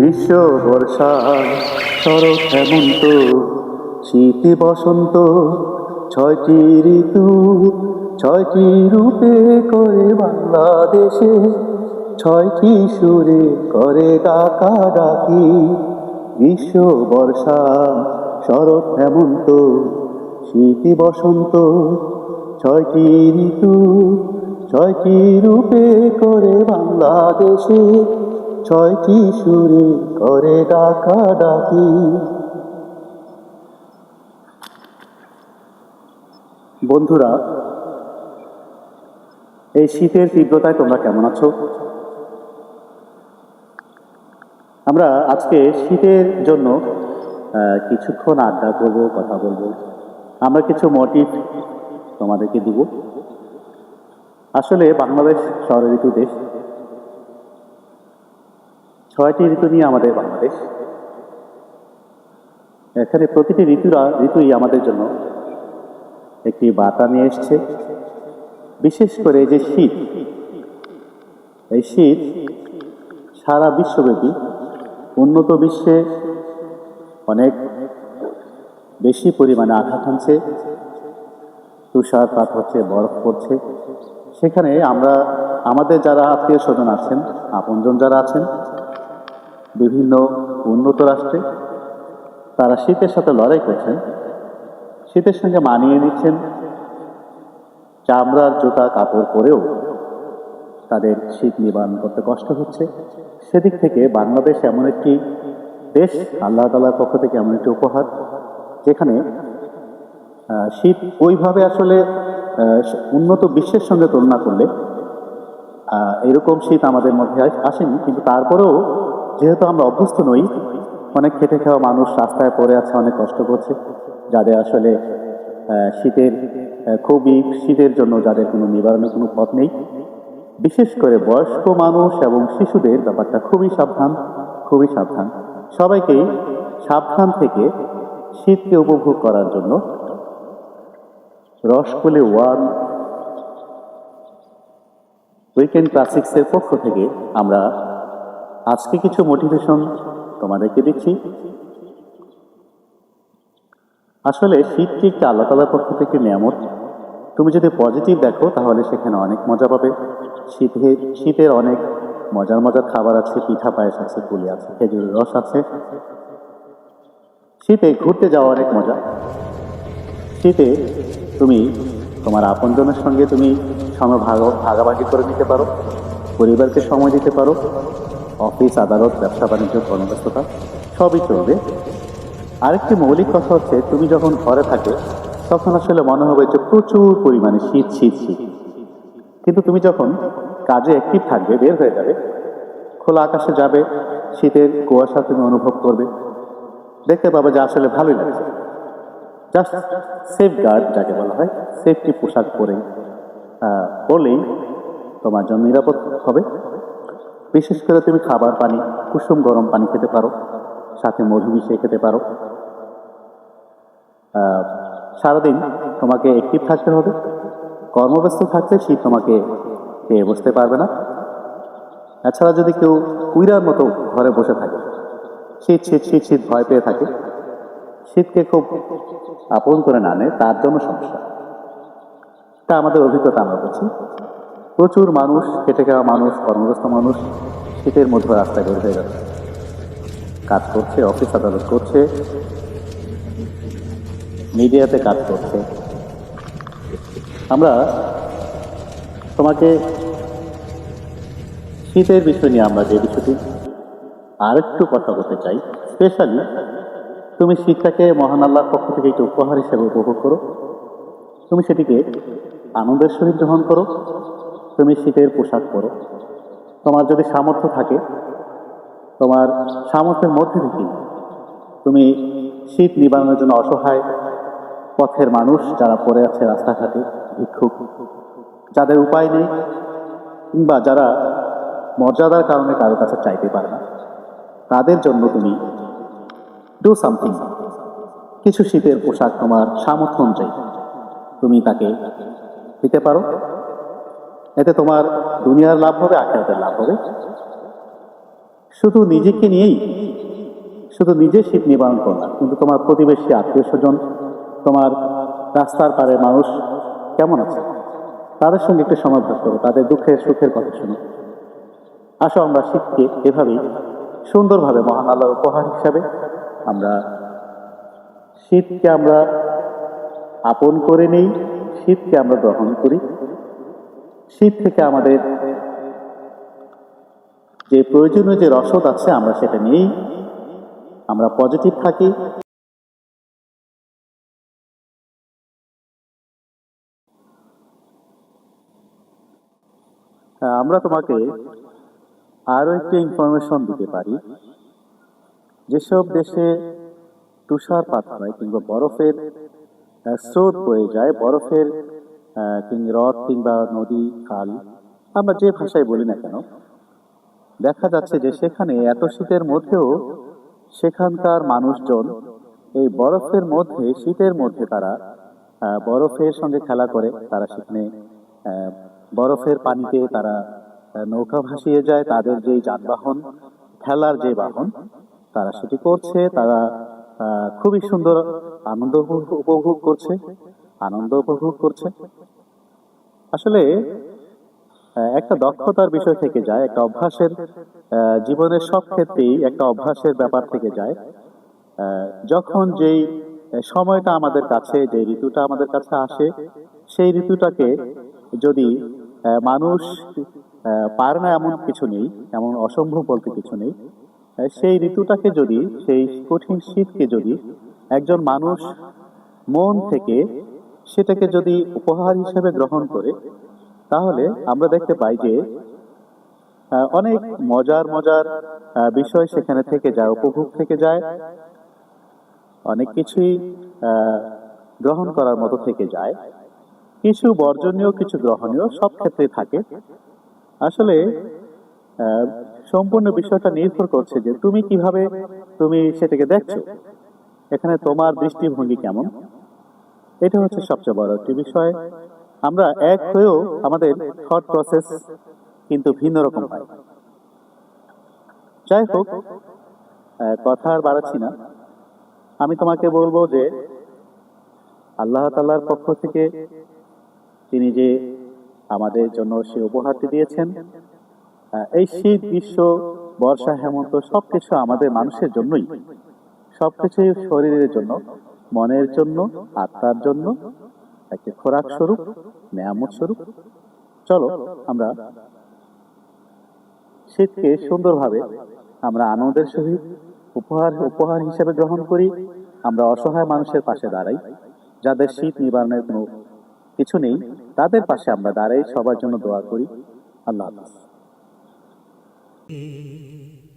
গ্রীষ্ম, বর্ষা, শরৎ, হেমন্ত, শীত বসন্ত, ছয়টি ঋতু, ছয়টি রূপে করে বাংলাদেশে, ছয়টি সুরে করে ডাকা ডাকি গ্রীষ্ম, বর্ষা, শরৎ, হেমন্ত, শীত বসন্ত, ছয়টি ঋতু, ছয়টি রূপে করে বাংলাদেশে ছয়টি সুরে করে ডাকা ডাকি। বন্ধুরা, এই শীতের তীব্রতায় তোমরা কেমন আছো? আমরা আজকে শীতের জন্য কিছুক্ষণ আড্ডা করব, কথা বলব। আমরা কিছু মোটিভ তোমাদেরকে দিব। আসলে বাংলাদেশ ঋতু দেশ। ছয়টি ঋতু নিয়ে আমাদের বাংলাদেশ। এখানে প্রতিটি ঋতুরা, ঋতুই আমাদের জন্য একটি বার্তা নিয়ে এসছে। বিশেষ করে যে শীত, এই শীত সারা বিশ্বব্যাপী, উন্নত বিশ্বে অনেক বেশি পরিমাণে আঘাত হানছে। তুষারপাত হচ্ছে, বরফ পড়ছে। সেখানে আমরা, আমাদের যারা আত্মীয় স্বজন আছেন, আপনজন যারা আছেন বিভিন্ন উন্নত রাষ্ট্রে তারা শীতের সাথে লড়াই করছেন। শীতের সঙ্গে মানিয়ে নিচ্ছেন। চামড়ার জুতা, কাপড় পরেও তাদের শীত নিবারণ করতে কষ্ট হচ্ছে। সেদিক থেকে বাংলাদেশ এমন একটি দেশ, আল্লাহ তালার পক্ষ থেকে এমন একটি উপহার, যেখানে শীত ওইভাবে আসলে উন্নত বিশ্বের সঙ্গে তুলনা করলে এরকম শীত আমাদের মধ্যে আসেনি। কিন্তু তারপরেও যেহেতু আমরা অভ্যস্ত নই, অনেক খেটে খাওয়া মানুষ রাস্তায় পড়ে আছে, অনেক কষ্ট করছে, যাদের আসলে শীতের খুবই শীতের জন্য যাদের কোনো নিবারণের কোনো পথ নেই। বিশেষ করে বয়স্ক মানুষ এবং শিশুদের ব্যাপারটা খুবই সাবধান খুবই সাবধান। সবাইকেই সাবধান থেকে শীতকে উপভোগ করার জন্য রসকলে ওয়ান, উইকেন্ড ক্লাসিক্সের পক্ষ থেকে আমরা আজকে কিছু মোটিভেশন তোমাদেরকে দিচ্ছি। আসলে শীতটি একটা আল্লাহ তালার পক্ষ থেকে নিয়ামত, তুমি যদি পজিটিভ দেখো, তাহলে সেখানে অনেক মজা পাবে। শীতে, শীতের অনেক মজার মজার খাবার আছে, পিঠা পায়েস আছে, পুলি আছে, খেজুরের রস আছে। শীতে ঘুরতে যাওয়া অনেক মজা। শীতে তুমি তোমার আপনজনের সঙ্গে তুমি সময় ভাগ ভাগাভাগি করে নিতে পারো, পরিবারকে সময় দিতে পারো। অফিস, আদালত, ব্যবসা, বাণিজ্য, কর্মব্যস্ততা, সবই চলবে। আরেকটি মৌলিক কথা হচ্ছে, তুমি যখন ঘরে থাকে, তখন আসলে মনে হবে যে প্রচুর পরিমাণে শীত শীত শীত। কিন্তু তুমি যখন কাজে অ্যাক্টিভ থাকবে, বের হয়ে যাবে, খোলা আকাশে যাবে, শীতের কুয়াশা তুমি অনুভব করবে, দেখতে পাবে যে আসলে ভালোই লাগছে। জাস্ট সেফ গার্ড যাকে বলা হয় সেফটি পোশাক পরে পরলেই তোমার জন্য নিরাপদ হবে। বিশেষ করে তুমি খাবার পানি, কুসুম গরম পানি খেতে পারো, সাথে মধু মিশিয়ে খেতে পারো। সারাদিন তোমাকে অ্যাক্টিভ থাকতে হবে, কর্মব্যস্ত থাকলে শীত তোমাকে পেয়ে বসতে পারবে না। এছাড়া যদি কেউ কুইরার মতো ঘরে বসে থাকে, শীত শীত শীত শীত ভয় পেয়ে থাকে, শীতকে খুব আপন করে না নেয়, তার জন্য সমস্যা। তা আমাদের অভিজ্ঞতা আমরা বলছি প্রচুর মানুষ, খেটে খাওয়া মানুষ কর্মব্যস্ত মানুষ, শীতের মধ্যে রাস্তায় বের হয়ে যাচ্ছে। কাজ করছে, অফিস আদালত করছে, মিডিয়াতে কাজ করছে। আমরা তোমাকে শীতের বিষয় নিয়ে আমরা যে বিষয়টি আরেকটু কথা বলতে চাই। স্পেশালি তুমি শীতটাকে মহান আল্লাহর পক্ষ থেকে একটি উপহার হিসেবে উপভোগ করো। তুমি সেটিকে আনন্দের সহিত গ্রহণ করো। তুমি শীতের পোশাক পরো। তোমার যদি সামর্থ্য থাকে, তোমার সামর্থ্যের মধ্যে থেকে তুমি শীত নিবারণের জন্য অসহায় পথের মানুষ যারা পড়ে আছে রাস্তাঘাটে, ভিক্ষুক, যাদের উপায় নেই কিংবা যারা মর্যাদার কারণে কারও কাছে চাইতে পারে না, তাদের জন্য তুমি ডু সামথিং কিছু শীতের পোশাক তোমার সামর্থ্য অনুযায়ী তুমি তাকে দিতে পারো। এতে তোমার দুনিয়ার লাভ হবে, আখেরাতের লাভ হবে। শুধু নিজেকে নিয়েই, শুধু নিজে শীত নিবারণ করো না, কিন্তু তোমার প্রতিবেশী, আত্মীয় স্বজন, তোমার রাস্তার পারে মানুষ, কেমন আছে? তাদের সঙ্গে একটু সময় ভাগ করো, তাদের দুঃখের, সুখের কথা শুনো। আসো আমরা শীতকে এভাবেই সুন্দরভাবে মহান আল্লাহর উপহার হিসাবে আমরা শীতকে আমরা আপন করে নেই, শীতকে আমরা গ্রহণ করি। শীত থেকে আমাদের যে প্রয়োজনীয় যে রসদ আছে আমরা সেটা নিয়েই আমরা পজিটিভ থাকি। হ্যাঁ, আমরা তোমাকে আরও একটি ইনফরমেশন দিতে পারি। যেসব দেশে তুষারপাত হয় কিংবা বরফের স্রোত বয়ে যায় বরফের কিংবা হ্রদ কিংবা নদী, খাল, আমরা যে ভাষায় বলি না কেন, দেখা যাচ্ছে যে সেখানে এত শীতের মধ্যেও সেখানকার মানুষজন এই বরফের মধ্যে, শীতের মধ্যে তারা বরফের সঙ্গে খেলা করে। তারা সেখানে বরফের পানিতে তারা নৌকা ভাসিয়ে যায়। তাদের যে যানবাহন, খেলার যে বাহন, তারা সেটি করছে। তারা খুবই সুন্দর আনন্দ উপভোগ করছে। আনন্দ উপভোগ করছে। আসলে একটা দক্ষতার বিষয় থেকে যায়, একটা অভ্যাসের জীবনের সব ক্ষেত্রেই একটা অভ্যাসের ব্যাপার থেকে যায়। যখন যেই সময়টা আমাদের কাছে যে ঋতুটা আমাদের কাছে আসে, সেই ঋতুটাকে যদি মানুষ পারে না এমন কিছু নেই, এমন অসম্ভব বলতে কিছু নেই সেই ঋতুটাকে যদি, সেই কঠিন শীতকে যদি একজন মানুষ মন থেকে সেটাকে যদি উপহার হিসেবে গ্রহণ করে, তাহলে আমরা দেখতে পাই যে অনেক মজার মজার বিষয় সেখানে থেকে যায়, উপভোগ থেকে যায়। অনেক কিছুই গ্রহণ করার মতো থেকে যায়। কিছু বর্জনীয়, কিছু গ্রহণীয় সব ক্ষেত্রে থাকে। আসলে সম্পূর্ণ বিষয়টা নির্ভর করছে যে তুমি কীভাবে তুমি সেটাকে দেখছ। এখানে তোমার দৃষ্টিভঙ্গি কেমন? এটা হচ্ছে সবচেয়ে বড় একটি বিষয়। আমরা এক হয়েও আমাদের থট প্রসেস কিন্তু ভিন্ন রকম হয়। যাই হোক কথা আর বাড়াচ্ছি না। আমি তোমাকে বলব যে, আল্লাহ তাল্লাহর পক্ষ থেকে তিনি যে আমাদের জন্য সে উপহারটি দিয়েছেন এই শীত, গ্রীষ্ম, বর্ষা, হেমন্ত সবকিছু আমাদের মানুষের জন্যই। সবকিছু শরীরের জন্য। মনের জন্য, আত্মার জন্য একটি খোরাক স্বরূপ, নেয়ামত স্বরূপ। চলো আমরা শীতকে সুন্দরভাবে আমরা আনন্দের সহিত উপহার উপহার হিসেবে গ্রহণ করি। আমরা অসহায় মানুষের পাশে দাঁড়াই। যাদের শীত নিবারণের কোনো কিছু নেই, তাদের পাশে আমরা দাঁড়াই। সবার জন্য দোয়া করি। আল্লাহ হাফিজ।